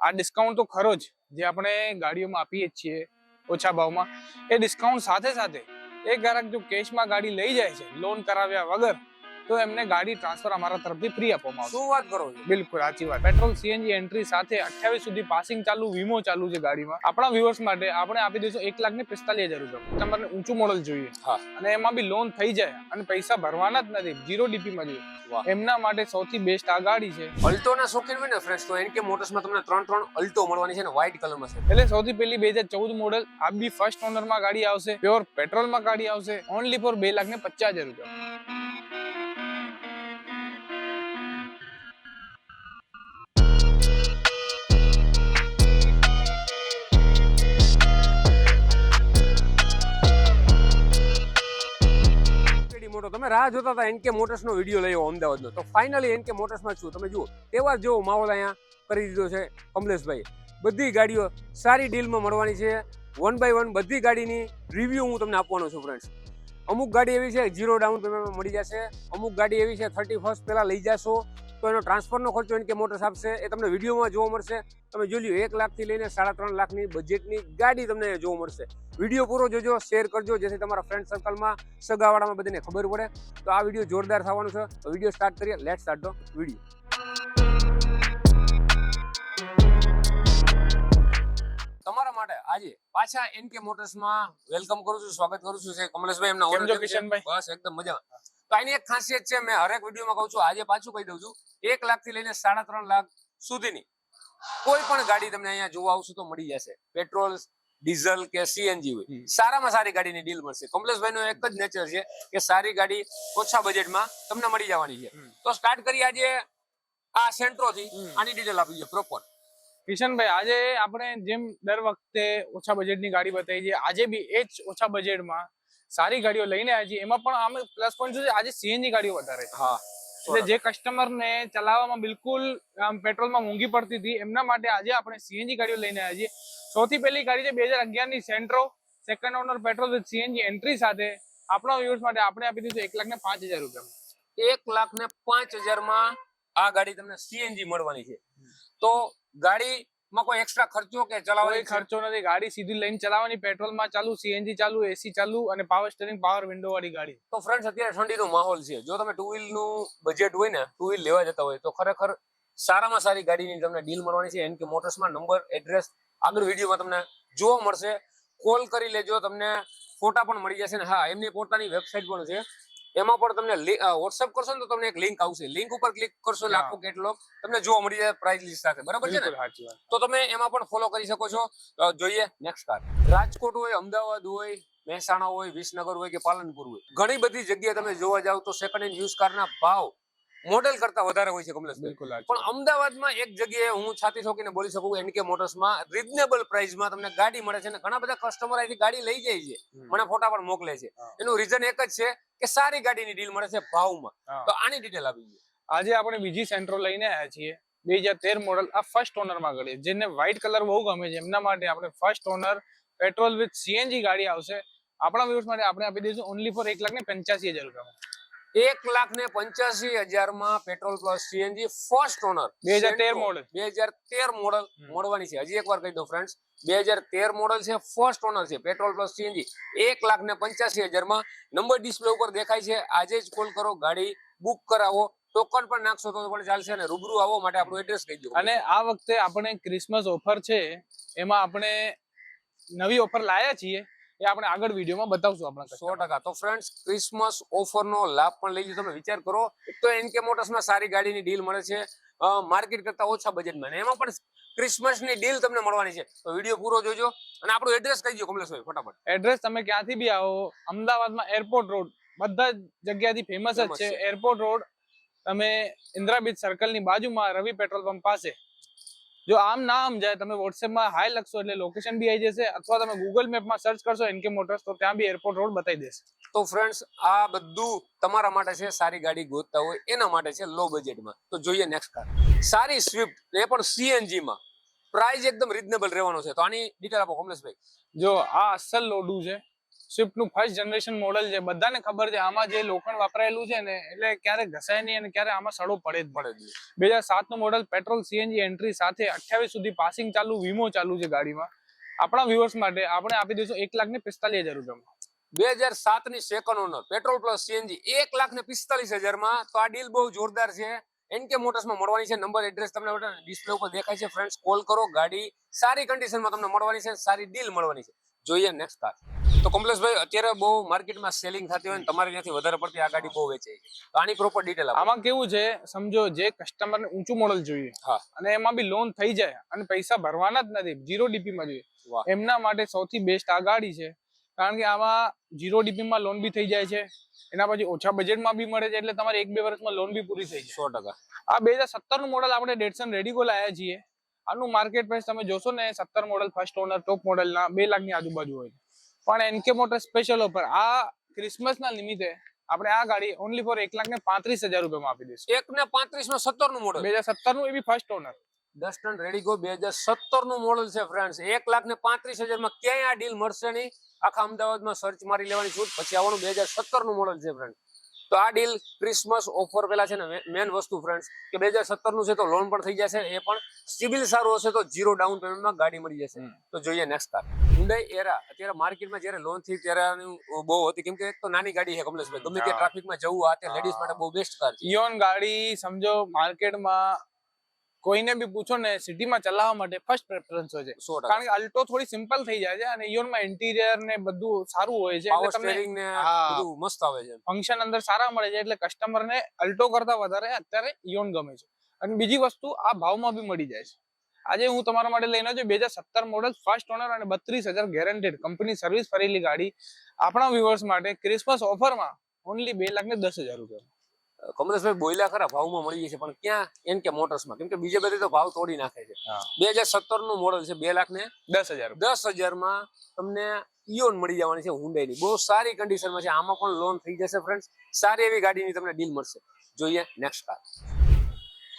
આ ડિસ્કાઉન્ટ તો ખરો જ, જે આપણે ગાડીઓમાં આપીએ છીએ ઓછા ભાવમાં. એ ડિસ્કાઉન્ટ સાથે સાથે એ ગ્રાહક જો કેશમાં ગાડી લઈ જાય છે લોન કરાવ્યા વગર તો એમને ગાડી ટ્રાન્સફર અમારા તરફથી ફ્રી આપવામાં આવશે. શું વાત કરો છો? બિલકુલ સાચી વાત. પેટ્રોલ સીએનજી એન્ટ્રી સાથે અઠ્યાવીસ સુધી પાસિંગ ચાલુ વીમો ચાલુ છે ગાડીમાં. આપણા વ્યુઅર્સ માટે આપણે આપી દઈશું એક લાખ ને પિસ્તાલીસ હજાર રૂપિયા. તમારે ઊંચું મોડલ જોઈએ. હા. અને એમાં બી લોન થઈ જાય અને પૈસા ભરવાના જ નથી. જીરો ડીપી માં જોઈએ. એમના માટે સૌથી બેસ્ટ આ ગાડી છે. અલ્ટો ના શોખીન હોય ને ફ્રેન્ડ તો એનકે મોટર્સમાં તમને ત્રણ ત્રણ અલ્ટો મળવાની છે ને વ્હાઇટ કલરમાં છે. એટલે સૌથી પહેલી બે હજાર ચૌદ મોડલ આ બી ફર્સ્ટ ઓનરમાં ગાડી આવશે. પ્યોર પેટ્રોલમાં ગાડી આવશે. ઓનલી ફોર બે લાખ ને પચાસ હજાર રૂપિયા. તમે રાહ જોતા હતા એનકે મોટર્સનો વીડિયો લઈ અમદાવાદનો. તો ફાઇનલી એનકે મોટર્સમાં છું. તમે જુઓ તહેવાર જેવો માહોલ અહીંયા કરી દીધો છે કમલેશભાઈ બધી ગાડીઓ સારી ડીલમાં મળવાની છે. વન બાય વન બધી ગાડીની રિવ્યૂ હું તમને આપવાનો છું ફ્રેન્ડ્સ અમુક ગાડી એવી છે ઝીરો ડાઉન પેમેન્ટમાં મળી જશે. અમુક ગાડી એવી છે થર્ટી ફર્સ્ટ પહેલાં લઈ જશો. તો એનો ટ્રાન્સફરનો ખર્ચો એનકે મોટર્સ આપશે એ તમને વિડીયોમાં જોવા મળશે. તમે જોઈ લ્યો એક લાખથી લઈને સાડા ત્રણ લાખની બજેટની ગાડી તમને જોવા મળશે. વીડિયો પૂરો જોજો શેર કરજો જેથી તમારા ફ્રેન્ડ સર્કલમાં સગાવાળામાં બધાને ખબર પડે. તો આ વીડિયો જોરદાર થવાનો છે. તો વીડિયો સ્ટાર્ટ કરીએ. લેટ સ્ટાર્ટ ધ વીડિયો તમારા માટે આજે પાછા એનકે મોટર્સમાં વેલકમ કરું છું સ્વાગત કરું છું. કમલેશભાઈ એમના? બસ એકદમ મજામાં. તો આની એક ખાસિયત છે મેં હરેક વિડીયોમાં કહું છું આજે પાછું કહી દઉં છું એક લાખથી લઈને સાડા ત્રણ લાખ સુધીની કોઈ પણ ગાડી તમને અહીંયા જોવા આવશું તો મળી જશે. પેટ્રોલ ડીઝલ કે સીએનજી હોય. સારામાં સારી ગાડીની ડીલ મળશે. કમલેશભાઈ નો એક જ નેચર છે કે સારી ગાડી ઓછા બજેટમાં તમને મળી જવાની છે. તો સ્ટાર્ટ કરીએ આજે આ સેન્ટ્રો થી આની ડિટેલ આપી છે પ્રોપર કિશનભાઈ આજે આપણે જેમ દર વખતે ઓછા બજેટની ગાડી બતાવી છે આજે બી એ જ ઓછા બજેટમાં સારી ગાડીઓ લઈને આવી છીએ. એમાં પણ અમે પ્લસ પોઈન્ટ શું છે આજે સીએનજી ગાડીઓ વધારે છે. હા. એટલે જે કસ્ટમર ને ચલાવવામાં બિલકુલ આમ પેટ્રોલમાં મોંઘી પડતી હતી એમના માટે આજે આપણે સીએનજી ગાડીઓ લઈને આવ્યા છીએ. સૌથી પહેલી ગાડી છે બે હજાર અગિયારની Santro second owner petrol with CNG entry સાથે. આપણા વ્યુઅર્સ માટે આપણે આપી દીધું એક લાખ ને પાંચ હજાર રૂપિયા એક લાખ ને પાંચ હજારમાં આ ગાડી તમને સીએનજી મળવાની છે. તો ગાડીમાં કોઈ એક્સ્ટ્રા ખર્ચો કે કોઈ ખર્ચો નથી. ગાડી સીધી લઈને ચલાવવાની પેટ્રોલમાં ચાલુ સીએનજી ચાલુ એસી ચાલુ અને પાવર સ્ટેરિંગ પાવર વિન્ડો વાળી ગાડી. તો ફ્રેન્ડ્સ અત્યારે ઠંડીનો માહોલ છે. જો તમે ટુ વ્હીલનું બજેટ હોય ને ટુ વ્હીલ લેવા જતા હોય તો ખરેખર સારામાં સારી ગાડીની તમને ડીલ મળવાની છે. એનકે મોટર્સમાં નંબર એડ્રેસ આગળ વિડીયોમાં તમને જોવા મળશે. કોલ કરી લેજો તમને ફોટા પણ મળી જશે ને. હા એમની પોતાની વેબસાઇટ પણ છે. એમાં પણ તમને વોટ્સઅપ કરશો ને તો તમને એક લિંક આવશે. લિંક ઉપર ક્લિક કરશો એટલે કેટલો કેટલોગ તમને જોવા મળી જાય પ્રાઇસ લિસ્ટ સાથે. બરાબર છે ને? તો તમે એમાં પણ ફોલો કરી શકો છો. જોઈએ નેક્સ્ટ કાર રાજકોટ હોય અમદાવાદ હોય મહેસાણા હોય વિસનગર હોય કે પાલનપુર હોય ઘણી બધી જગ્યાએ તમે જોવા જાવ તો સેકન્ડ હેન્ડ યુઝ કારના ભાવ મોડેલ કરતા વધારે હોય છે કમલેશ પણ અમદાવાદમાં એક જગ્યાએ હું છાતી ઠોકીને બોલી શકું એનકે મોટર્સમાં રિઝનેબલ પ્રાઇસમાં તમને ગાડી મળે છે અને ઘણા બધા કસ્ટમર અહીંથી ગાડી લઈ જાય છે. મને ફોટા પણ મોકલે છે. એનું રીઝન એક જ છે કે સારી ગાડીની ડીલ મળે છે ભાવમાં. તો આની ડિટેલ આપી દઈએ આજે આપણે બીજી સેન્ટ્રો લઈને આવ્યા છીએ. બે હજાર તેર મોડલ આ ફર્સ્ટ ઓનરમાં ગાડી જેને વ્હાઇટ કલર બહુ ગમે છે. એમના માટે આપણે first owner petrol with CNG ગાડી આવશે. આપણા વ્યૂઝ માટે આપણે આપી દઈશું ઓનલી ફોર એક લાખ ને પંચ્યાસી હજાર રૂપિયામાં. એક લાખ ને પંચ્યાસી હજારમાં petrol plus CNG first owner બે હજાર તેર મોડલ બે હજાર તેર મોડલ. મળવાની છે. હજી એકવાર કહી દો ફ્રેન્ડ્સ બે હજાર તેર મોડલ છે ફર્સ્ટ ઓનર છે પેટ્રોલ પ્લસ સીએનજી એક લાખ ને પંચ્યાસી હજારમાં નંબર ડિસ્પ્લે ઉપર દેખાય છે. આજે જ કોલ કરો ગાડી બુક કરાવો. ટોકન પણ નાખશો તો પણ ચાલશે અને રૂબરૂ આવો માટે આપણું એડ્રેસ કહી દો અને આ વખતે આપણે ક્રિસમસ ઓફર છે એમાં આપણે નવી ઓફર લાયા છીએ. એ આપણે આગળ વિડીયોમાં બતાવશું આપણા સો ટકા. તો ફ્રેન્ડ્સ ક્રિસમસ ઓફર નો લાભ પણ લઈ તમે વિચાર કરો તો એનકે મોટર્સમાં સારી ગાડીની ડીલ મળે છે. માર્કેટ કરતા ઓછા બજેટમાં એમાં પણ ક્રિસમસની ડીલ તમને મળવાની છે. તો વીડિયો પૂરો જોજો અને આપણું એડ્રેસ કહી દો કમલેશભાઈ ફટાફટ. એડ્રેસ તમે ક્યાંથી બી આવો અમદાવાદમાં એરપોર્ટ રોડ બધા જગ્યાથી ફેમસ જ છે છે. એરપોર્ટ રોડ તમે ઇન્દ્રા બીચ સર્કલની બાજુમાં રવિ પેટ્રોલ પંપ પાસે જો આમ ના સમજાય તમે વોટ્સએપમાં હાય લખશો એટલે લોકેશન બી આવી જશે અથવા તમે ગૂગલ મેપમાં સર્ચ કરશો એનકે મોટર્સ તો ત્યાં બી એરપોર્ટ રોડ બતાવી દેશે. તો ફ્રેન્ડ્સ આ બધું તમારા માટે છે સારી ગાડી ગોતતા હોય એના માટે છે લો બજેટમાં તો જોઈએ નેક્સ્ટ કાર સારી સ્વિફ્ટ એ પણ સીએનજી માં પ્રાઇસ એકદમ રિઝનેબલ રહેવાનો છે. તો આની ડિટેલ આપો કોમલેશભાઈ જો આ અસલ લોડું છે સ્વિફ્ટનું ફર્સ્ટ જનરેશન મોડલ છે. બધાને ખબર છે, આમાં જે લોખંડ વાપરાયેલું છે ને, એટલે ક્યારે ઘસાય નહીં અને ક્યારે આમાં સડો પડે જ પડે બે હજાર સાતનું મોડલ પેટ્રોલ સીએનજી એન્ટ્રી સાથે અઠ્યાવીસ સુધી પાસિંગ ચાલુ, વીમો ચાલુ છે ગાડીમાં. આપણા વ્યુઅર્સ માટે આપણે આપી દઈશું એક લાખ ને પિસ્તાલીસ હજાર રૂપિયામાં. બે હજાર સાતની second owner petrol plus CNG એક લાખ ને પિસ્તાલીસ હજારમાં તો આ ડીલ બહુ જોરદાર છે. એનકે મોટર્સમાં મળવાની છે. નંબર એડ્રેસ તમને ડિસ્પ્લે ઉપર દેખાય છે. ફ્રેન્ડ્સ કોલ કરો. ગાડી સારી કન્ડિશનમાં તમને મળવાની છે સારી ડીલ મળવાની છે. જોઈએ નેક્સ્ટ કાર તો કમલેશભાઈ અત્યારે બહુ માર્કેટમાં સેલિંગ થતી હોય ને તમારે ત્યાંથી વધારે પડતી આ ગાડી બહુ વેચાય છે. તો આની પ્રોપર ડિટેલ આમાં કેવું છે સમજો જે કસ્ટમર ને ઊંચું મોડલ જોઈએ હા. અને એમાં બી લોન થઈ જાય અને પૈસા ભરવાના જ નથી જીરો ડીપી માં જોઈએ. એમના માટે સૌથી બેસ્ટ આ ગાડી છે કારણ કે આમાં જીરો ડીપી માં લોન બી થઈ જાય છે એના પછી ઓછા બજેટમાં બી મળે છે એટલે તમારે એક બે વર્ષમાં લોન બી પૂરી થઈ જાય. સો ટકા. આ બે હજાર સત્તરનું મોડલ આપણે ડેટસન રેડિકો લાયા છીએ. આનું માર્કેટ પ્રાઇસ તમે જોશો ને સત્તર model first owner top model ના બે લાખની આજુબાજુ હોય છે. પણ એનકે મોટર સ્પેશિયલ ઓફર. આ ક્રિસમસ ના નિમિત્તે આપણે આ ગાડી ઓનલી ફોર એક લાખ ને પાંત્રીસ હજાર રૂપિયામાં આપી દઈશું. એક ને પાંત્રીસમાં સત્તરનું મોડલ બે હજાર સત્તરનું એ બી ફર્સ્ટ ઓનર દસ ટન રેડી ગો બે હજાર સત્તરનું મોડલ છે ફ્રેન્ડ્સ એક લાખ ને પાંત્રીસ હજારમાં ક્યાંય આ ડીલ મળશે નહીં. આખા અમદાવાદમાં સર્ચ મારી લેવાની છૂટ પછી આવવાનું બે હજાર સત્તરનું મોડલ છે ફ્રેન્ડ તો આ ડીલ ક્રિસમસ ઓફર પેલા છે ને મેન વસ્તુ ફ્રેન્ડ્સ કે બે હજાર સત્તરનું છે તો લોન પણ થઈ જશે એ પણ સિબિલ સારું હશે તો જીરો ડાઉન પેમેન્ટમાં ગાડી મળી જશે. તો જોઈએ નેક્સ્ટ કાર હુંડાઈ એરા અત્યારે માર્કેટમાં જ્યારે લોન થઈ ત્યારે બહુ હતી કેમ કે એક તો નાની ગાડી છે કમલેશભાઈ ગમે તે. ટ્રાફિકમાં જવું આ તે લેડીઝ માટે બહુ બેસ્ટ કાર છે. ઇયોન ગાડી સમજો માર્કેટમાં કોઈને બી પૂછો ને સિટીમાં ચલાવવા માટે ફર્સ્ટ પ્રેફરન્સ હોય છે. કારણ કે અલ્ટો થોડી સિમ્પલ થઈ જાય છે અને ઇયોનમાં ઇન્ટિરિયર ને બધું સારું હોય છે એટલે તમને મસ્ત આવે છે ફંક્શન અંદર સારા મળે છે એટલે કસ્ટમર ને અલ્ટો કરતા વધારે અત્યારે ઇયોન ગમે છે. અને બીજી વસ્તુ આ ભાવમાં બી મળી જાય છે. આજે હું તમારા માટે લઈને આવ્યો બે હજાર સત્તર મોડલ ફર્સ્ટ ઓનર અને બત્રીસ હજાર ગેરંટેડ કંપની સર્વિસ ફરેલી ગાડી. આપણા વ્યુઅર્સ માટે ક્રિસમસ ઓફરમાં ઓનલી બે લાખ ને દસ હજાર રૂપિયા. કમલેશભાઈ બોયલા ખરા ભાવમાં મળી જશે પણ ક્યાં? એન કે મોટર્સમાં. કેમ કે બીજે બધે તો ભાવ તોડી નાખે છે. બે હજાર સત્તરનું મોડલ છે બે લાખ ને દસ હજાર દસ હજારમાં તમને ઇયોન મળી જવાની છે હુન્ડાઈની બહુ સારી કન્ડિશનમાં છે. આમાં પણ લોન થઈ જશે ફ્રેન્ડ સારી એવી ગાડીની તમને ડીલ મળશે. જોઈએ નેક્સ્ટ કાર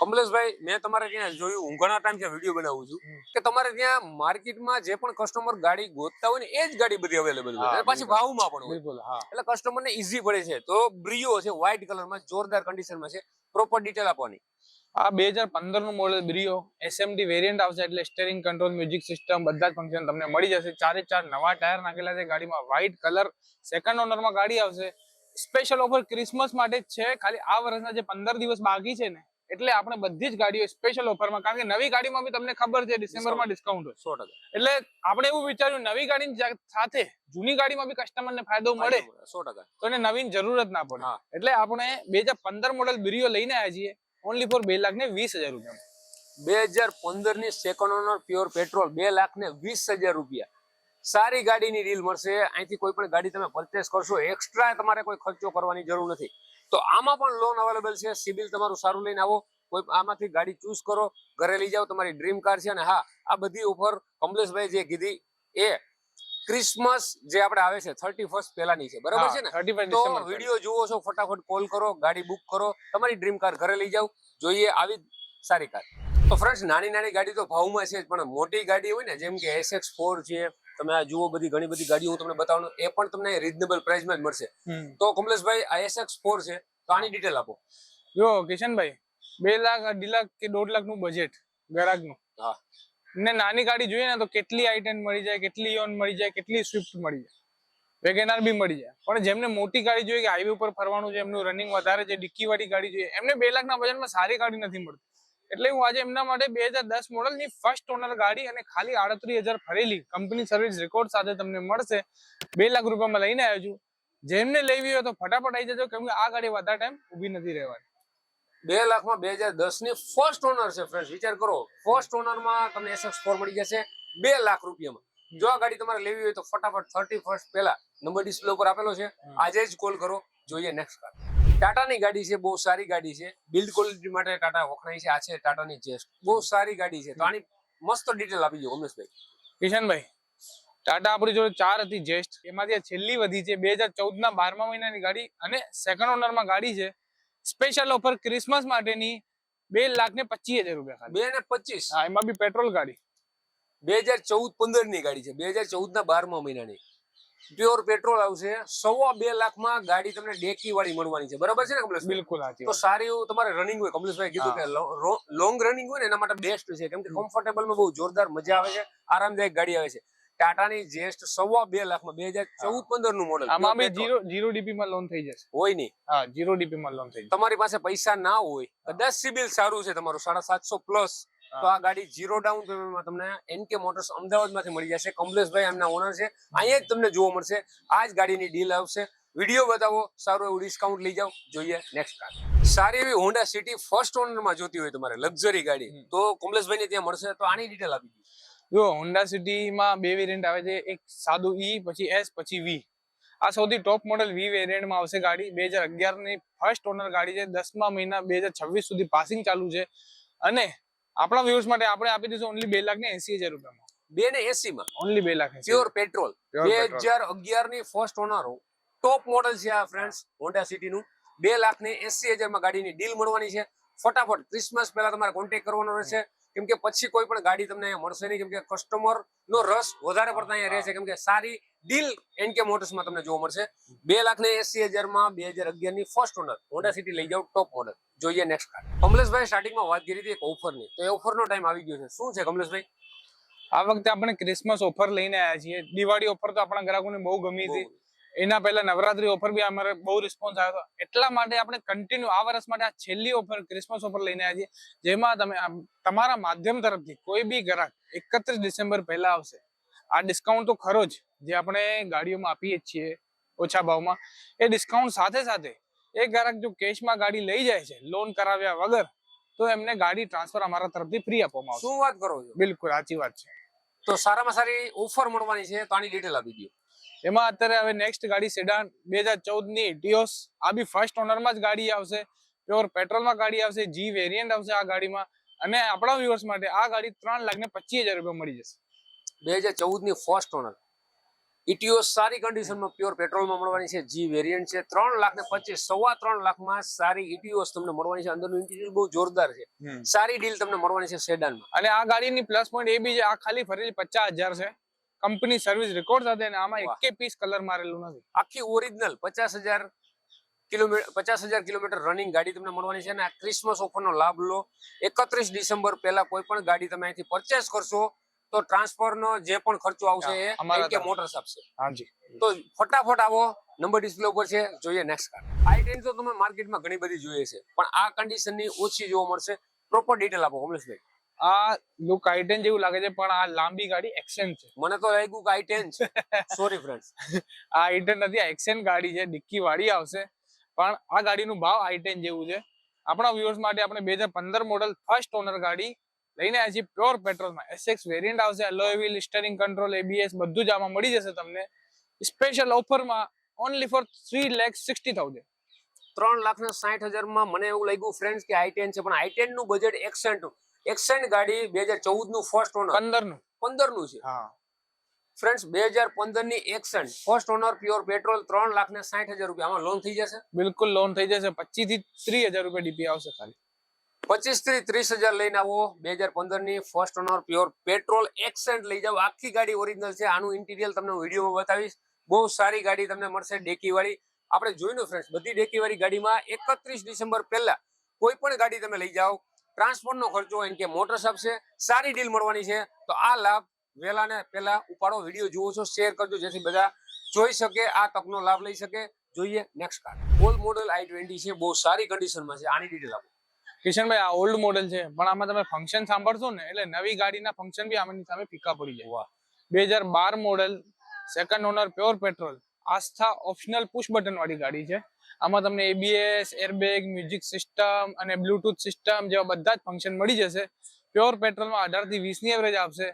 કમલેશભાઈ મેં તમારે ત્યાં જોયું હું ઘણા ટાઈમથી વીડિયો બનાવું છું કે તમારે ત્યાં માર્કેટમાં જે પણ કસ્ટમર ગાડી ગોતતા હોય ને એ જ ગાડી બધી અવેલેબલ હોય. અને પાછી ભાવમાં પણ હોય. એટલે કસ્ટમર ને ઈઝી પડે છે. તો બ્રિયો છે વ્હાઇટ કલરમાં જોરદાર કન્ડિશનમાં છે. પ્રોપર ડિટેલ આપવાની. આ બે હજાર પંદરનું મોડેલ બ્રિયો એસએમડી વેરિયન્ટ આવશે એટલે સ્ટેરિંગ કંટ્રોલ મ્યુઝિક સિસ્ટમ બધા જ ફંક્શન તમને મળી જશે. ચારે ચાર નવા ટાયર નાખેલા છે ગાડીમાં. વ્હાઇટ કલર સેકન્ડ ઓનરમાં ગાડી આવશે. સ્પેશિયલ ઓફર ક્રિસમસ માટે જ છે. ખાલી આ વર્ષના જે પંદર દિવસ બાકી છે ને એટલે આપણે બધી જ ગાડીઓ સ્પેશિયલ ઓફરમાં કારણ કે નવી ગાડીમાં બી તમને ખબર છે ડિસેમ્બરમાં ડિસ્કાઉન્ટ હોય. સો એટલે આપણે એવું વિચાર્યું નવી ગાડીની સાથે જૂની ગાડીમાં બી કસ્ટમરને ફાયદો મળે. સો ટકા. તો એને નવીન જરૂર જ ના પડે. એટલે આપણે બે હજાર પંદર મોડેલ બીરીઓ લઈને આવ્યા છીએ ઓનલી ફોર બે લાખ ને વીસ હજાર રૂપિયા. બે હજાર પંદરની સેકન્ડ ઓનર પ્યોર પેટ્રોલ બે લાખ ને વીસ હજાર રૂપિયા. સારી ગાડીની ડીલ મળશે. અહીંથી કોઈ પણ ગાડી તમે પરચેસ કરશો એક્સ્ટ્રા તમારે કોઈ ખર્ચો કરવાની જરૂર નથી. તો આમાં પણ લોન અવેલેબલ છે. સિબિલ તમારું સારું લઈને આવો. કોઈ આમાંથી ગાડી ચૂઝ કરો ઘરે લઈ જાઓ તમારી ડ્રીમ કાર છે અને હા આ બધી ઓફર કમલેશભાઈ જે કીધી એ ક્રિસમસ જે આપણે આવે છે થર્ટી ફર્સ્ટ પહેલાની છે. બરાબર છે ને? તો વીડિયો જુઓ છો ફટાફટ કોલ કરો ગાડી બુક કરો તમારી ડ્રીમ કાર ઘરે લઈ જાઓ. જોઈએ આવી સારી કાર તો ફ્રેન્ડ્સ નાની નાની ગાડી તો ભાવમાં છે પણ મોટી ગાડી હોય ને જેમ કે એસએક્સ ફોર છે તમે આ જુઓ બધી ઘણી બધી ગાડીઓ હું તમને બતાવવાનું એ પણ તમને રિઝનેબલ પ્રાઇસમાં જ મળશે. તો કમલેશભાઈ આ એસએક્સ ફોર છે તો આની ડિટેલ આપો. જો કિશનભાઈ બે લાખ અઢી લાખ કે દોઢ લાખનું બજેટનું હા. ને નાની ગાડી જોઈએ ને તો કેટલી આઈ ટેન મળી જાય કેટલી યોન મળી જાય કેટલી સ્વિફ્ટ મળી જાય. વેગેનાર બી મળી જાય. પણ જેમને મોટી ગાડી જોઈએ કે હાઈવે ઉપર ફરવાનું છે એમનું રનિંગ વધારે છે ડિક્કી વાળી ગાડી જોઈએ એમને બે લાખના બજેટમાં સારી ગાડી નથી મળતી. એટલે હું આજે એમના માટે બે હજાર દસ મોડલની ફર્સ્ટ ઓનર ગાડી અને ખાલી આડત્રીસ હજાર ફરેલી કંપની સર્વિસ રેકોર્ડ સાથે તમને મળશે. બે લાખ રૂપિયામાં લઈને આવ્યો છું. જેમને લેવી હોય તો ફટાફટ આવી જજો કેમ કે આ ગાડી વધારે ટાઈમ ઊભી નથી રહેવાની. બે લાખમાં બે હજાર દસની ફર્સ્ટ ઓનર છે ફ્રેન્ડ વિચાર કરો. ફર્સ્ટ ઓનરમાં તમને એસએક્સ ફોર મળી જશે બે લાખ રૂપિયામાં. જો આ ગાડી તમારે લેવી હોય તો ફટાફટ થર્ટી ફર્સ્ટ પહેલા નંબર ડિસ્પ્લે ઉપર આપેલો છે. આજે જ કોલ કરો જોઈએ નેક્સ્ટ કાર ટાટાની ગાડી છે બહુ સારી ગાડી છે. બિલ્ડ ક્વોલિટી માટે ટાટા વખણાય છે. આ છે ટાટાની જેસ્ટ બહુ સારી ગાડી છે. તો આની મસ્ત ડિટેલ આપી દો ઉમેશભાઈ. કિશનભાઈ ટાટા આપણી જોડે ચાર હતી જેસ્ટ. એમાંથી છેલ્લી વધી છે. બે હજાર ચૌદના બારમા મહિનાની ગાડી અને સેકન્ડ ઓનરમાં ગાડી છે. સ્પેશિયલ ઓફર ક્રિસમસ માટેની બે લાખ ને પચીસ હજાર રૂપિયા બે ને પચીસ? હા એમાં બી પેટ્રોલ ગાડી. બે હજાર ચૌદ પંદરની ગાડી છે. બે હજાર ચૌદ ના બારમા મહિનાની. પ્યોર પેટ્રોલ આવશે સવા બે લાખમાં ગાડી તમને ડેકી વાળી મળવાની છે. બરાબર છે ને કમલેશ બિલકુલ તો સારી એવું તમારે રનિંગ હોય. કમલેશભાઈ કીધું કે લોંગ રનિંગ હોય ને એના માટે બેસ્ટ છે. કેમ કે કમ્ફર્ટેબલમાં બહુ જોરદાર મજા આવે છે આરામદાયક ગાડી આવે છે. ટાટાની જેસ્ટ સવા બે લાખમાં બે હજાર ચૌદ પંદરનું મોડલ આમાં જીરો જીરો ડીપી માં લોન થઈ જશે. હોય નહીં. હા જીરો ડીપી માં લોન થઈ જશે. તમારી પાસે પૈસા ના હોય કદાચ સિબિલ સારું છે તમારું સાડા સાતસો પ્લસ તો આ ગાડી જીરો ડાઉન પેમેન્ટમાં તમને એનકે મોટર્સ અમદાવાદમાંથી મળી જશે. કમલેશભાઈ એમના ઓનર છે. અહીંયા જ તમને જોવા મળશે. આ જ ગાડીની ડીલ આવશે. વીડિયો બતાવો. સારું એવું ડિસ્કાઉન્ટ લઈ જાઓ. જોઈએ નેક્સ્ટ કાર સારી એવી હોન્ડા સિટી ફર્સ્ટ ઓનરમાં જોતી હોય તમારે લક્ઝરી ગાડી. તો કમલેશભાઈ ને ત્યાં મળશે. તો આની ડિટેલ આપી દીધી જો હોન્ડા સિટીમાં બે વેરિયન્ટ આવે છે. એક સાદું ઈ પછી એસ પછી વી આ સૌથી ટોપ મોડલ વી વેરિયન્ટમાં આવશે ગાડી. બે હજાર અગિયારની ફર્સ્ટ ઓનર ગાડી છે. દસમા મહિના બે હજાર છવ્વીસ સુધી પાસિંગ ચાલુ છે. અને આપણા વ્યૂઝ માટે આપણે આપી દઈશું ઓનલી બે લાખ ને એસી હજાર રૂપિયામાં. બે ને એસી માં? ઓનલી બે લાખ પ્યોર પેટ્રોલ બે હજાર અગિયારની ફર્સ્ટ ઓનર ટોપ મોડલ છે આ ફ્રેન્ડ્સ હોન્ડા સિટી નું. બે લાખ ને એસી હજારમાં ગાડીની ડીલ મળવાની છે. ફટાફટ ક્રિસમસ પહેલા તમારે કોન્ટેક્ટ કરવાનો રહેશે. કેમ કે પછી કોઈ પણ ગાડી તમને અહીંયા મળશે નહીં. કેમ કે કસ્ટમર નો રસ વધારે પડતા અહીંયા રહેશે કેમ કે સારી ડીલ એન કે મોટર્સમાં તમને જોવા મળશે. બે લાખ ને એસી હજારમાં બે હજાર અગિયારની ફર્સ્ટ ઓનર હોન્ડા સિટી લઈ જાઓ ટોપ મોડલ જોઈએ નેક્સ્ટ કાર કમલેશભાઈ સ્ટાર્ટિંગમાં વાત કરી હતી એક ઓફરની. તો એ ઓફર નો ટાઈમ આવી ગયો છે. શું છે કમલેશભાઈ? આ વખતે આપણે ક્રિસમસ ઓફર લઈને આવ્યા છીએ. દિવાળી ઓફર તો આપણા ગ્રાહકોને બહુ ગમી હતી. એના પહેલા નવરાત્રી ઓફર બી અમારે બહુ રિસ્પોન્સ આવ્યો હતો. એટલા માટે આપણે કન્ટિન્યુ આ વર્ષ માટે આ છેલ્લી ઓફર ક્રિસમસ ઓફર લઈને આવીએ. જેમાં તમે તમારા માધ્યમ તરફથી કોઈ બી ગ્રાહક એકત્રીસ ડિસેમ્બર પહેલા આવશે. આ ડિસ્કાઉન્ટ તો ખરો જ જે આપણે ગાડીઓમાં આપીએ છીએ ઓછા ભાવમાં. એ ડિસ્કાઉન્ટ સાથે સાથે એ ગ્રાહક જો કેશમાં ગાડી લઈ જાય છે લોન કરાવ્યા વગર તો એમને ગાડી ટ્રાન્સફર અમારા તરફથી ફ્રી આપવામાં આવશે. શું વાત કરો છો? બિલકુલ સાચી વાત છે. તો સારામાં સારી ઓફર મળવાની છે તો આની ડિટેલ આપી દો એમાં અત્યારે હવે નેક્સ્ટ ગાડી સેડાન બે હજાર ચૌદની આ બી ફર્સ્ટ ઓનરમાં જ ગાડી આવશે. પ્યોર પેટ્રોલમાં ગાડી આવશે. જી વેરિયન્ટ આવશે આ ગાડીમાં. અને આપણા વ્યુઅર્સ માટે આ ગાડી ત્રણ લાખ ને પચીસ હજાર રૂપિયા મળી જશે. બે હજાર ફર્સ્ટ ઓનર ઇટીઓ સારી કન્ડિશનમાં પ્યોર પેટ્રોલમાં મળવાની છે. જી વેરિયન્ટ છે. ત્રણ લાખ ને પચીસ સવા ત્રણ લાખમાં સારી ઇટીઓસ તમને મળવાની છે. અંદરનું ઇન્ટિરિયર બહુ જોરદાર છે. સારી ડીલ તમને મળવાની છે સેડાનમાં અને આ ગાડીની પ્લસ પોઈન્ટ એ બી છે. આ ખાલી ફરેલી પચાસ હજાર છે. કંપની સર્વિસ રેકોર્ડ સાથે અને આમાં એક પીસ કલર મારેલું નથી. આખી ઓરિજિનલ પચાસ હજાર કિલોમીટર પચાસ હજાર કિલોમીટર રનિંગ ગાડી તમને મળવાની છે અને આ ક્રિસમસ ઓફરનો લાભ લો. એકત્રીસ ડિસેમ્બર પહેલા કોઈ પણ ગાડી તમે અહીંથી પરચેસ કરશો તો ટ્રાન્સફરનો જે પણ ખર્ચો આવશે એ અમારા કે મોટર્સ આપશે હાજી તો ફટાફટ આવો નંબર ડિસ્પ્લે ઉપર છે જોઈએ નેક્સ્ટ કાર આઈ ટેન તો તમે માર્કેટમાં ઘણી બધી જોઈએ છે પણ આ કન્ડિશનની ઓછી જોવા મળશે. પ્રોપર ડિટેલ આપો કમલેશભાઈ આ લુક આઈટેન જેવું લાગે છે પણ આ લાંબી ગાડી એક્સેન્ટ છે. મને તો લાગ્યું કે આઈ ટેન છે. સોરી ફ્રેન્ડ્સ આ આઈટેન નથી આ ગાડી છે ડિક્કી વાળી આવશે. પણ આ ગાડીનું ભાવ આઈટેન જેવું છે. આપણા વ્યુઅર્સ માટે આપણે બે હજાર પંદર મોડલ ફર્સ્ટ ઓનર ગાડી લઈને આવી છીએ પ્યોર પેટ્રોલમાં એસએક્સ વેરિયન્ટ આવશે alloy wheel steering control ABS બધું જ આમાં મળી જશે તમને. Special ઓફરમાં only four three lakh sixty thousand ત્રણ લાખ ને સાઠ હજારમાં મને એવું લાગ્યું ફ્રેન્ડ્સ કે આઈ ટેન છે. પણ આઈ ટેનનું બજેટ એક્સેન્ટ એક્સેન્ટ ગાડી બે હજાર ચૌદનું ફર્સ્ટ ઓનર પંદરનું પંદરનું છે ફ્રેન્ડ્સ બે હજાર પંદરની Accent first owner pure petrol ત્રણ લાખ ને સાઠ હજાર રૂપિયા. આમાં લોન થઈ જશે? બિલકુલ લોન થઈ જશે. પચીસથી ત્રીસ હજાર રૂપિયા ડીપી આવશે ખાલી. પચીસથી ત્રીસ હજાર લઈને આવો. બે હજાર પંદરની first owner pure petrol Accent લઈ જાઓ. આખી ગાડી ઓરિજિનલ છે. આનું ઇન્ટિરિયર તમને વિડીયોમાં બતાવીશ. બહુ સારી ગાડી તમને મળશે ડેકી વાળી આપણે જોયું ફ્રેન્ડ્સ બધી ડેકી વાળી ગાડીમાં એકત્રીસ ડિસેમ્બર પહેલા કોઈ પણ ગાડી તમે લઈ જાઓ. ટ્રાન્સપોર્ટ નો ખર્ચો એમ કે મોટર્સ છે સારી ડીલ મળવાની છે તો આ લાભ વહેલા ને પહેલા ઉપાડો વીડિયો જુઓ છો શેર કરજો જેથી બધા જોઈ શકે આ તકનો લાભ લઈ શકે. જોઈએ next car old model I twenty છે બહુ સારી કન્ડિશનમાં છે આની ડિટેલ આપો. કિશનભાઈ આ ઓલ્ડ મોડેલ છે પણ આમાં તમે ફંક્શન સાંભળશો ને એટલે નવી ગાડીના ફંક્શન બી આમાંની સામે ફીકા પડી જાય. બે હજાર બાર model second owner pure petrol Asta optional push button વાળી ગાડી છે. આમાં તમને એબીએસ એરબેગ મ્યુઝિક સિસ્ટમ અને બ્લુટૂથ સિસ્ટમ જેવા બધા જ ફંક્શન મળી જશે. પ્યોર પેટ્રોલમાં અઢારથી વીસની એવરેજ આપશે.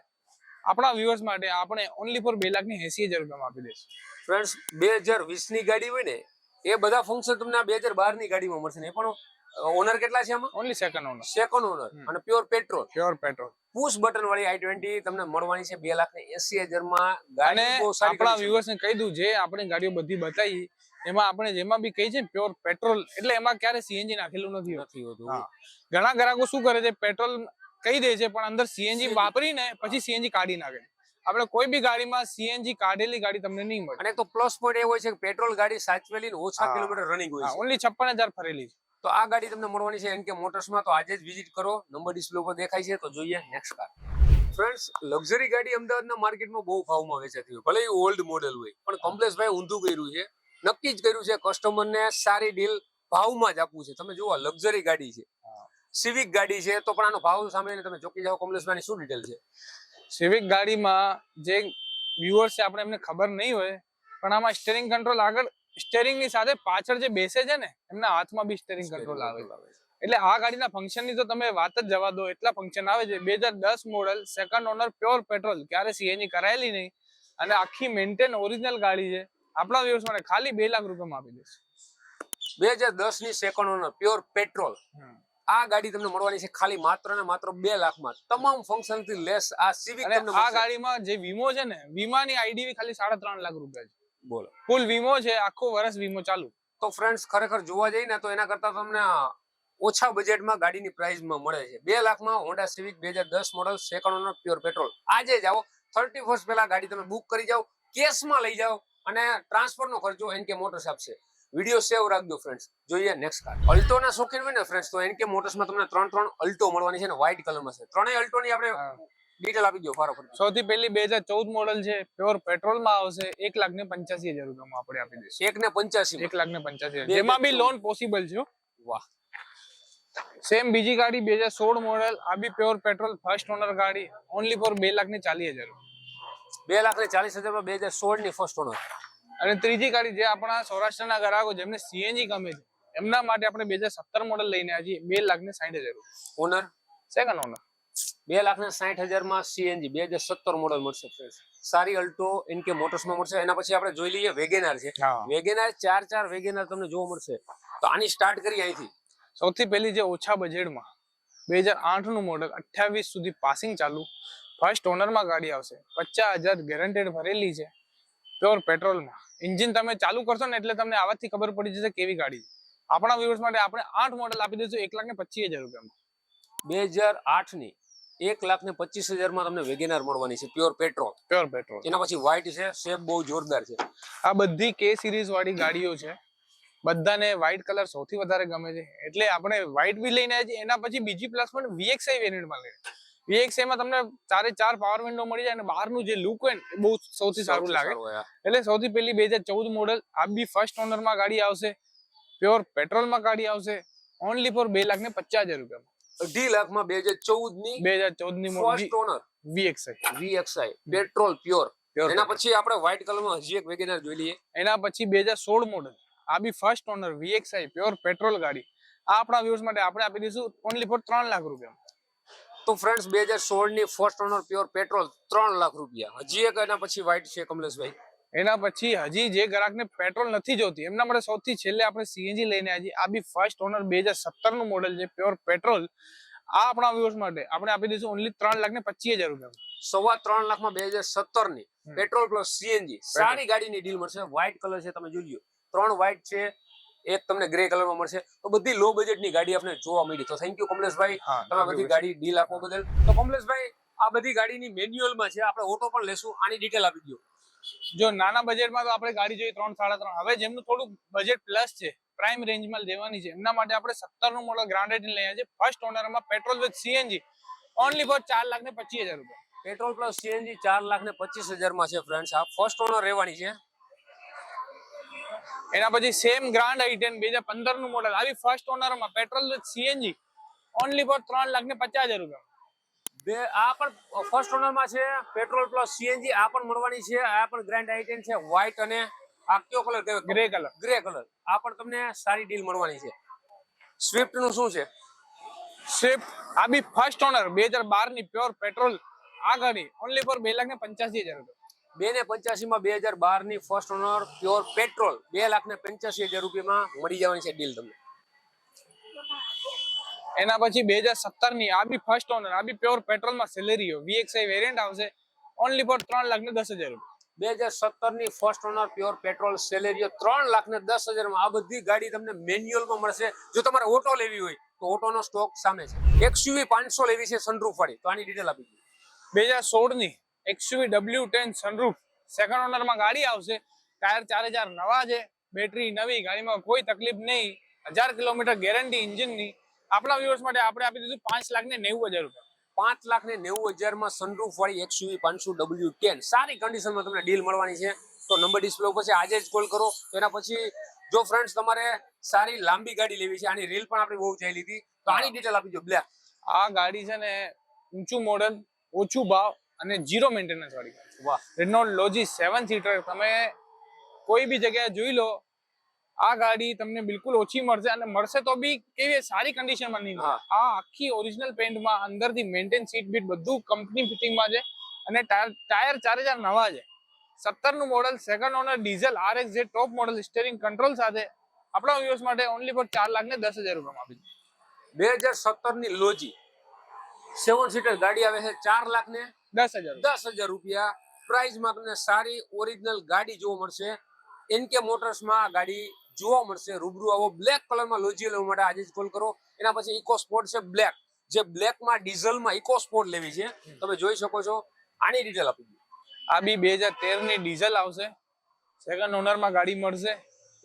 આપણા વ્યુઅર્સ માટે આપણે ઓનલી ફોર બે લાખની એસી હજાર રૂપિયામાં આપી દઈશું. ફ્રેન્ડ્સ બે હજાર વીસની ગાડી હોય ને એ બધા ફંક્શન તમને બે હજાર બારની ગાડીમાં મળશે ને. એ પણ ઓનર કેટલા છે આમાં? Only second owner second owner અને pure petrol pure petrol push button વાળી આઈ ટ્વેન્ટી તમને મળવાની છે બે લાખ ને એસી હજારમાં ગાડી આપણા વ્યુઅર્સ ને કહી દઉં જે આપણે ગાડીઓ બધી બતાવી એમાં આપણે જેમાં બી કહી છે પ્યોર પેટ્રોલ એટલે એમાં ક્યારે સીએનજી નાખેલું નથી હોતું. નથી હોતું. ઘણા ગ્રાહકો શું કરે છે પેટ્રોલ કહી દે છે પણ અંદર સીએનજી વાપરીને પછી સીએનજી કાઢી નાખે. આપણે કોઈ બી ગાડીમાં સીએનજી કાઢેલી ગાડી તમને નહીં મળે. અને તો પ્લસ પોઈન્ટ એ હોય છે કે પેટ્રોલ ગાડી સાચવેલી ઓછા કિલોમીટર રનિંગ હોય ઓનલી છપ્પન હજાર ફરેલી છે. તો આ ગાડી તમને મળવાની છે એનકે મોટર્સમાં. તો આજે જ વિઝિટ કરો. નંબર ડિસ્પ્લે ઉપર દેખાય છે, તો જોઈએ નેક્સ્ટ કાર ફ્રેન્ડ્સ લક્ઝરી ગાડી અમદાવાદના માર્કેટમાં બહુ ભાવમાં વેચાતી હોય. ભલે એ ઓલ્ડ મોડેલ હોય, પણ કમલેશભાઈ ઊંધું કર્યું છે. નક્કી જ કર્યું છે કસ્ટમરને સારી ડીલ ભાવમાં જ આપવું છે. તમે જુઓ લક્ઝરી ગાડી છે. સિવિક ગાડી છે, તો પણ આનો ભાવ સાંભળીને તમે ચોકી જાઓ, કમલેશભાઈની શું ડિટેલ છે? સિવિક ગાડીમાં જે વ્યુઅર્સ છે, આપણે એમને ખબર નહીં હોય, પણ આમાં સ્ટેરિંગ કંટ્રોલ આગળ સ્ટેરિંગની સાથે પાછળ જે બેસે છે ને એમના હાથમાં બી સ્ટેરિંગ કંટ્રોલ આવે એટલે આ ગાડીના ફંક્શનની તો તમે વાત જ જવા દો એટલા ફંક્શન આવે છે. બે હજાર દસ model second owner pure petrol ક્યારે સીએનજી કરાયેલી નહીં. અને આખી મેન્ટેન ઓરિજિનલ ગાડી છે. આપણા દિવસ માટે ખાલી બે લાખ રૂપિયામાં આપી દેશે. બે હજાર દસની સેકન્ડ ઓનર પ્યોર પેટ્રોલ આ ગાડી તમને મળવાની છે ખાલી માત્ર ને માત્ર બે લાખમાં તમામ ફંક્શનથી લેસ આ સિવિક આ ગાડીમાં જે વીમો છે ને વીમાની આઈડી ખાલી સાડા ત્રણ લાખ રૂપિયા છે. બોલો. ફૂલ વીમો છે આખો વર્ષ વીમો ચાલુ. તો ફ્રેન્ડ્સ ખરેખર જોવા જઈએ ને તો એના કરતા તમને ઓછા બજેટમાં ગાડીની પ્રાઇસમાં મળે છે. બે લાખમાં હોન્ડા સિવિક બે હજાર દસ model second owner pure petrol આજે જાઓ થર્ટી ફર્સ્ટ પહેલા ગાડી તમે બુક કરી જાઓ કેશમાં લઈ જાઓ અને ટ્રાન્સફરનો ખર્ચો એન કે મોટર્સ આપશે. વીડિયો સેવ રાખજો ફ્રેન્ડ્સ જોઈએ નેક્સ્ટ કાર અલ્ટોના શોખીન હોય ને ફ્રેન્ડ્સ તો એનકે મોટર્સમાં તમને ત્રણ ત્રણ અલ્ટો મળવાની છે ને વ્હાઇટ કલરમાં છે. ત્રણેય અલ્ટોની આપણે. ડિટેલ આપી દો ફારોફત સૌથી પહેલી બે હજાર ચૌદ મોડલ છે પ્યોર પેટ્રોલમાં આવશે એક લાખ ને પંચ્યાસી હજાર રૂપિયામાં આપણે આપી દઈશું. એક ને પંચ્યાસી એક લાખ ને પંચ્યાસી જેમાં બી લોન પોસિબલ છે વાહ. સેમ બીજી ગાડી બે હજાર સોળ મોડલ આ બી પ્યોર પેટ્રોલ ફર્સ્ટ ઓનર ગાડી ઓનલી ફોર બે લાખ ને ચાલીસ હજાર. બે લાખ ને ચાલીસ હજારમાં બે હજાર સોળની ફર્સ્ટ ઓનર અને ત્રીજી ગાડી જે આપણા સૌરાષ્ટ્રના ગ્રાહકો જેમને સીએનજી ગમે છે એમના માટે આપણે બે હજાર સત્તર મોડલ લઈને છીએ બે લાખ ને સાઠ હજાર ઓનર સેકન્ડ ઓનર બે લાખ ને સાઠ હજારમાં સીએનજી બે હજાર સત્તર મોડલ મળશે સારી અલ્ટો એનકે મોટર્સમાં મળશે. એના પછી આપણે જોઈ લઈએ વેગેનાર છે. વેગેનાર ચાર ચાર વેગેનાર તમને જોવા મળશે. તો આની સ્ટાર્ટ કરી અહીંથી. સૌથી પહેલી જે ઓછા બજેટમાં બે હજાર આઠનું મોડલ અઠ્યાવીસ સુધી પાસિંગ ચાલુ. ફર્સ્ટ ઓનરમાં ગાડી આવશે. પચાસ હજાર ગેરંટેડ ભરેલી છે. પ્યોર પેટ્રોલમાં એન્જિન તમે ચાલુ કરશો ને એટલે તમને આવાથી ખબર પડી જશે કેવી ગાડી આપણા વ્યુઅર્સ માટે આપણે આઠ મોડલ આપી દઈશું એક લાખ ને પચીસ હજાર રૂપિયામાં. બે હજાર આઠની એક લાખ ને પચીસ હજારમાં તમને વેગેનાર મળવાની છે પ્યોર પેટ્રોલ પ્યોર પેટ્રોલ એના પછી વ્હાઇટ છે શેપ બહુ જોરદાર છે. આ બધી કે સિરીઝ વાળી ગાડીઓ છે. બધાને વ્હાઇટ કલર સૌથી વધારે ગમે છે. એટલે આપણે વ્હાઇટ બી લઈને આવીએ એના પછી બીજી પ્લસ પણ વીએક્સઆઈ વેરિયન્ટમાં લઈએ. વીએક્સઆઈ માં તમને ચારે ચાર પાવર વિન્ડો મળી જાય અને બહારનું જે લુક હોય ને એ બહુ સૌથી સારું લાગે. એટલે સૌથી પહેલી બે હજાર ચૌદ મોડલ આ બી ફર્સ્ટ ઓનરમાં ગાડી આવશે. પ્યોર પેટ્રોલમાં ગાડી આવશે. ઓનલી ફોર બે લાખ ને પચાસ હજાર રૂપિયામાં. અઢી લાખમાં બે હજાર ચૌદની બે હજાર ચૌદની first owner VXI VXI petrol pure એના પછી આપણે વ્હાઇટ કલરમાં હજી એક વેગેનાર જોઈ લઈએ. એના પછી બે હજાર સોળ મોડલ આ બી first owner VXI pure petrol ગાડી. આ આપણા વ્યૂઝ માટે આપણે આપી દઈશું ઓનલી ફોર ત્રણ લાખ રૂપિયા. તો ફ્રેન્ડ્સ બે હજાર સોળની ફર્સ્ટ ઓનર પ્યોર પેટ્રોલ ત્રણ લાખ રૂપિયા. હજી એક એના પછી વ્હાઇટ છે કમલેશભાઈ. એના પછી હજી જે ગ્રાહકને પેટ્રોલ નથી જોતી એમના માટે સૌથી છેલ્લે આપણે સીએનજી લઈને આવ્યા આ બી ફર્સ્ટ ઓનર બે હજારનું મોડલ છે પ્યોર પેટ્રોલ આ આપણા વ્યુઅર્સ માટે આપણે આપી દઈશું ઓનલી ત્રણ લાખ ને પચીસ હજાર રૂપિયા સવા ત્રણ લાખમાં બે હજાર સત્તરની પેટ્રોલ પ્લસ સીએનજી સારી ગાડીની ડીલ મળશે. વ્હાઇટ કલર છે તમે જોઈ લો ત્રણ વ્હાઇટ છે એક તમને ગ્રે કલરમાં મળશે. તો બધી લો બજેટની ગાડી આપણે જોવા મળી. તો થેન્ક યુ કમલેશભાઈ. તમે બધી ગાડી ડીલ આપવા બદલ. તો કમલેશભાઈ આ બધી ગાડીની મેન્યુઅલમાં છે આપણે ઓટો પણ લેશું. આની ડિટેલ આપી દો જો નાના બજેટમાં તો આપણે ગાડી જોઈએ ત્રણ સાડા ત્રણ. હવે જેમનું થોડું બજેટ પ્લસ છે પ્રાઇમ રેન્જમાં લેવાની છે એમના માટે આપણે સત્તરનું મોડલ ગ્રાન્ડેડ લઈએ છીએ first ઓનરમાં petrol with CNG only four ચાર લાખ ને પચીસ હજાર રૂપિયા. પેટ્રોલ પ્લસ સીએનજી ચાર લાખ ને પચીસ હજારમાં છે ફ્રેન્ડ્સ આ ફર્સ્ટ ઓનર રહેવાની છે. એના પછી સેમ ગ્રાન્ડ આઈટેન બે હજાર પંદરનું મોડલ આવી first ઓનરમાં petrol with CNG only four ત્રણ લાખ ને પચાસ હજાર રૂપિયા. બે આ પણ ફર્સ્ટ ઓનરમાં છે પેટ્રોલ પ્લસ સીએનજી આ પણ મળવાની છે આ પણ ગ્રાન્ડ આઈટેન છે વ્હાઇટ અને આ કયો કલર કહેવાય? ગ્રે કલર ગ્રે કલર આ પણ તમને સારી ડીલ મળવાની છે. સ્વિફ્ટનું શું છે? સ્વિફ્ટ આ બી ફર્સ્ટ ઓનર બે હજાર બારની પ્યોર પેટ્રોલ આ ગાડી ઓનલી ફોર બે લાખ ને પંચ્યાસી હજાર રૂપિયા. બે ને પંચ્યાસી માં બે હજાર બારની ફર્સ્ટ ઓનર પ્યોર પેટ્રોલ બે લાખ ને પંચ્યાસી હજાર રૂપિયામાં મળી જવાની છે ડીલ તમને. એના પછી બે હજાર સત્તરની આ બી ફર્સ્ટ ઓનર આ બી પ્યોર પેટ્રોલમાં સેલેરીઓ વીએક્સઆઈ વેરિયન્ટ આવશે. ઓનલી ફોર ત્રણ લાખ ને દસ હજાર રૂપિયા. બે હજાર સત્તરની first owner pure petrol Celerio ત્રણ લાખ ને દસ હજારમાં આ બધી ગાડી તમને મેન્યુઅલમાં મળશે. જો તમારે ઓટો લેવી હોય તો ઓટોનો સ્ટોક સામે છે. એક્સયુવી પાંચસો લેવી છે સનરૂફ વાળી. તો આની ડિટેલ આપી બે હજાર સોળની XUV W ten sunroof second ઓનરમાં ગાડી આવશે. ટાયર ચાર હજાર નવા છે. બેટરી નવી ગાડીમાં કોઈ તકલીફ નહીં. હજાર કિલોમીટર ગેરંટી ઇન્જિનની આપણા વ્યુઅર્સ માટે આપણે આપી દીધું પાંચ લાખ ને નેવું હજાર રૂપિયા. પાંચ લાખ ને નેવું હજારમાં સનરૂફ વાળી એક્સયુવી પાંચસો ડબલ્યુ ટેન સારી કન્ડિશનમાં તમને ડીલ મળવાની છે. તો નંબર ડિસ્પ્લે ઉપર છે આજે જ કોલ કરો. એના પછી જો ફ્રેન્ડ્સ તમારે સારી લાંબી ગાડી લેવી છે આની રીલ પણ આપણે બહુ ચાલી હતી. તો આની ડિટેલ આપી દો બ્લેક આ ગાડી છે ને ઊંચું મોડલ ઓછું ભાવ અને જીરો મેન્ટેનન્સ વાળી વાહ. રેનોલ્ડ લોજી સેવન સીટર તમે કોઈ બી જગ્યાએ જોઈ લો આ ગાડી તમને બિલકુલ ઓછી મળશે અને મળશે તો બી કેવી સારી કન્ડિશનમાં નહીં આ આખી ઓરિજિનલ પેન્ટમાં અંદરથી મેન્ટેન સીટ બીટ બધું કંપની ફિટિંગમાં છે અને ટાયર ચાર હજાર નવા છે. સત્તરનું model second owner diesel R X જે ટોપ મોડલ સ્ટેરિંગ કંટ્રોલ સાથે. આપણા યુએસ માટે ઓનલી ફોર ચાર લાખ ને દસ હજાર રૂપિયામાં આપી બે હજાર સત્તરની લોજી. સેવન સીટર ગાડી આવે છે ચાર લાખ ને દસ હજાર દસ હજાર રૂપિયા. પ્રાઇસમાં તમને સારી ઓરિજિનલ ગાડી જોવા મળશે. એનકે મોટર્સમાં આ ગાડી જોવા મળશે. રૂબરૂ આવો. બ્લેક કલરમાં લોજી લેવા માટે આજે જ કોલ કરો. એના પછી ઇકો સ્પોર્ટ છે બ્લેક જે બ્લેકમાં ડીઝલમાં ઇકો સ્પોર્ટ લેવી છે. તમે જોઈ શકો છો. આની ડિટેલ આપી દો આ બી બે હજાર તેરની ડીઝલ આવશે સેકન્ડ ઓનરમાં ગાડી મળશે.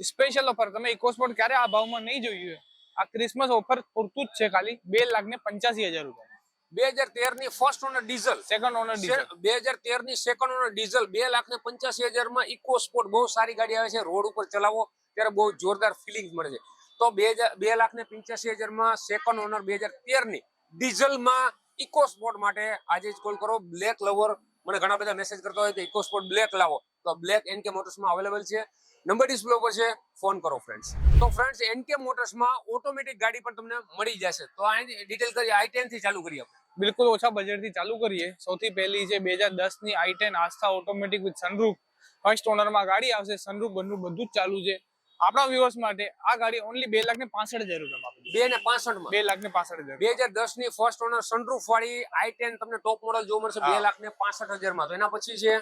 સ્પેશિયલ ઓફર તમે ઇકો સ્પોર્ટ ક્યારે આ ભાવમાં નહીં જોયું આ ક્રિસમસ ઓફર પૂરતું જ છે ખાલી. બે લાખ ને પંચ્યાસી હજાર રૂપિયા. બે હજાર તેરની first owner diesel second owner diesel બે હજાર તેરની સેકન્ડ ઓનર ડીઝલ બે લાખ ને પંચ્યાસી હજારમાં ઇકો સ્પોર્ટ બહુ સારી ગાડી આવે છે. રોડ ઉપર ચલાવો ત્યારે બહુ જોરદાર ફિલિંગ મળે છે. તો બે હજાર બે લાખ ને પંચ્યાસી હજારમાં સેકન્ડ ઓનર બે હજાર તેરની ડીઝલમાં ઇકો સ્પોર્ટ માટે આજે જ કોલ કરો. બ્લેક લવર મને ઘણા બધા મેસેજ કરતા હોય તો ઇકો સ્પોર્ટ બ્લેક લાવો. તો બ્લેક એનકે મોટર્સમાં અવેલેબલ છે. નંબર ડિસ્પ્લે ઉપર છે. ફોન કરો ફ્રેન્ડ્સ તો ફ્રેન્ડ્સ એનકે મોટર્સમાં ઓટોમેટિક ગાડી પણ તમને મળી જશે. તો આની ડિટેલ કરી આઈ ટેનથી ચાલુ કરીએ આપણે. બિલકુલ ઓછા બજેટથી ચાલુ કરીએ. સૌથી પહેલી છે બે હજાર દસની I ten Asta automatic with sunroof first ઓનરમાં ગાડી આવશે સનરૂફ બનરૂફ બધું જ ચાલુ છે. આપણા વ્યુઅર્સ માટે આ ગાડી ઓનલી બે લાખ ને પાસઠ હજાર રૂપિયામાં બે ને પાસઠ બે લાખ ને પાસઠ હજાર. બે હજાર દસની ફર્સ્ટ ઓનર સનરૂફ વાળી આઈ ટેન તમને ટોપ મોડલ જોવા મળશે બે લાખ ને પાસઠ હજારમાં તો એના પછી છે?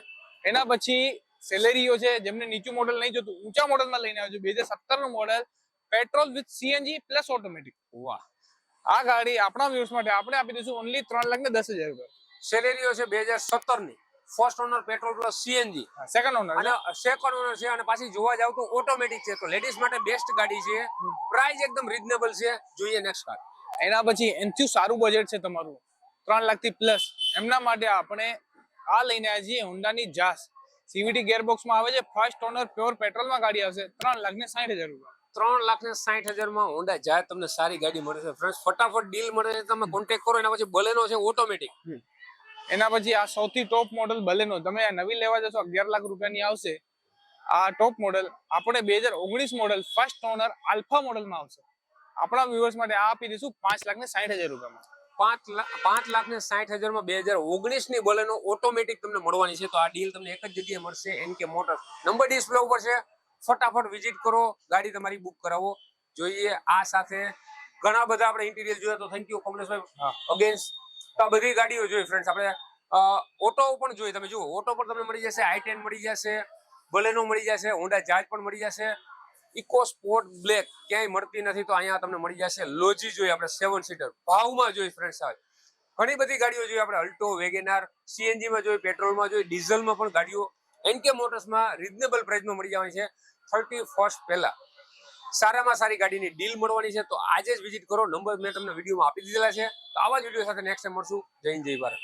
એના પછી સેલેરીઓ છે જેમને નીચું મોડલ નહીં જોતું ઊંચા મોડલમાં લઈને આવ્યો છે. બે હજાર સત્તરનું model petrol with CNG plus automatic વાહ. આ ગાડી આપણા વ્યુઅર્સ માટે આપણે આપી દઈશું ઓનલી ત્રણ લાખ ને દસ હજાર રૂપિયા. સેલેરીઓ છે બે હજાર સત્તરની first owner petrol plus CNG second owner અને સેકન્ડ ઓનર છે અને પાછી જોવા જાવ તો ઓટોમેટિક છે. તો લેડીઝ માટે બેસ્ટ ગાડી છે. પ્રાઇસ એકદમ રીઝનેબલ છે. જોઈએ નેક્સ્ટ કાર એના પછી એનથી સારું બજેટ છે તમારું. ત્રણ લાખથી પ્લસ એમના માટે આપણે આ લઈને આવ્યા છીએ હોન્ડાની જાસ સીવીટી ગેરબોક્સમાં આવે છે. ફર્સ્ટ ઓનર પ્યોર પેટ્રોલમાં ગાડી આવશે. ત્રણ લાખ ને સાઠ હજાર રૂપિયા. ત્રણ લાખ ને સાઠ હજારમાં હોન્ડા જાય તમને સારી ગાડી મળે છે. ફ્રેન્ડ્સ ફટાફટ ડીલ મળે છે તમે કોન્ટેક કરો એના પછી બલેનો છે ઓટોમેટિક એના પછી આ સૌથી ટોપ મોડલ બલેનો તમે આ નવી લેવા જશો અગિયાર લાખ રૂપિયાની આવશે. આ ટોપ મોડલ આપણે બે હજાર ઓગણીસ મોડલ ફર્સ્ટ ઓનર આલ્ફા મોડલમાં આવશે. આપણા વ્યુઅર્સ માટે આ આપી દઈશું પાંચ લાખ ને સાઠ હજાર રૂપિયામાં. પાંચ લાખ પાંચ લાખ ને સાઠ હજારમાં બે હજાર ઓગણીસની બલેનો ઓટોમેટિક તમને મળવાની છે. તો આ ડીલ તમને એક જ જગ્યાએ મળશે એન કે મોટર. નંબર ડિસ્પ્લે ઉપર છે ફટાફટ વિઝિટ કરો ગાડી તમારી બુક કરાવો. જોઈએ આ સાથે ઘણા બધા આપણે ઇન્ટિરિયર જોયા તો થેન્ક યુ કમલેશભાઈ તો આ બધી ગાડીઓ જોઈએ ફ્રેન્ડ્સ આપણે ઓટો પણ જોઈએ. તમે જુઓ ઓટો પણ તમને મળી જશે આઈ ટેન મળી જશે બલેનો મળી જશે હોન્ડા જાજ પણ મળી જશે. ઇકો સ્પોર્ટ બ્લેક ક્યાંય મળતી નથી તો અહીંયા તમને મળી જશે. લોજી જોઈએ આપણે સેવન સીટર ભાવમાં જોઈએ ફ્રેન્ડ્સ આવે ઘણી બધી ગાડીઓ જોઈએ આપણે અલ્ટો વેગેનાર સીએનજીમાં જોઈએ પેટ્રોલમાં જોઈએ ડીઝલમાં પણ ગાડીઓ એનકે મોટર્સમાં રિઝનેબલ પ્રાઇસમાં મળી જવાની છે. થર્ટી ફર્સ્ટ પહેલા. સારામાં સારી ગાડીની ડીલ મળવાની છે. તો આજે જ વિઝિટ કરો. નંબર મેં તમને વિડીયોમાં આપી દીધેલા છે. તો આવા જ વીડિયો સાથે નેક્સ્ટ ટાઈમ મળશું. જય જય ભારત.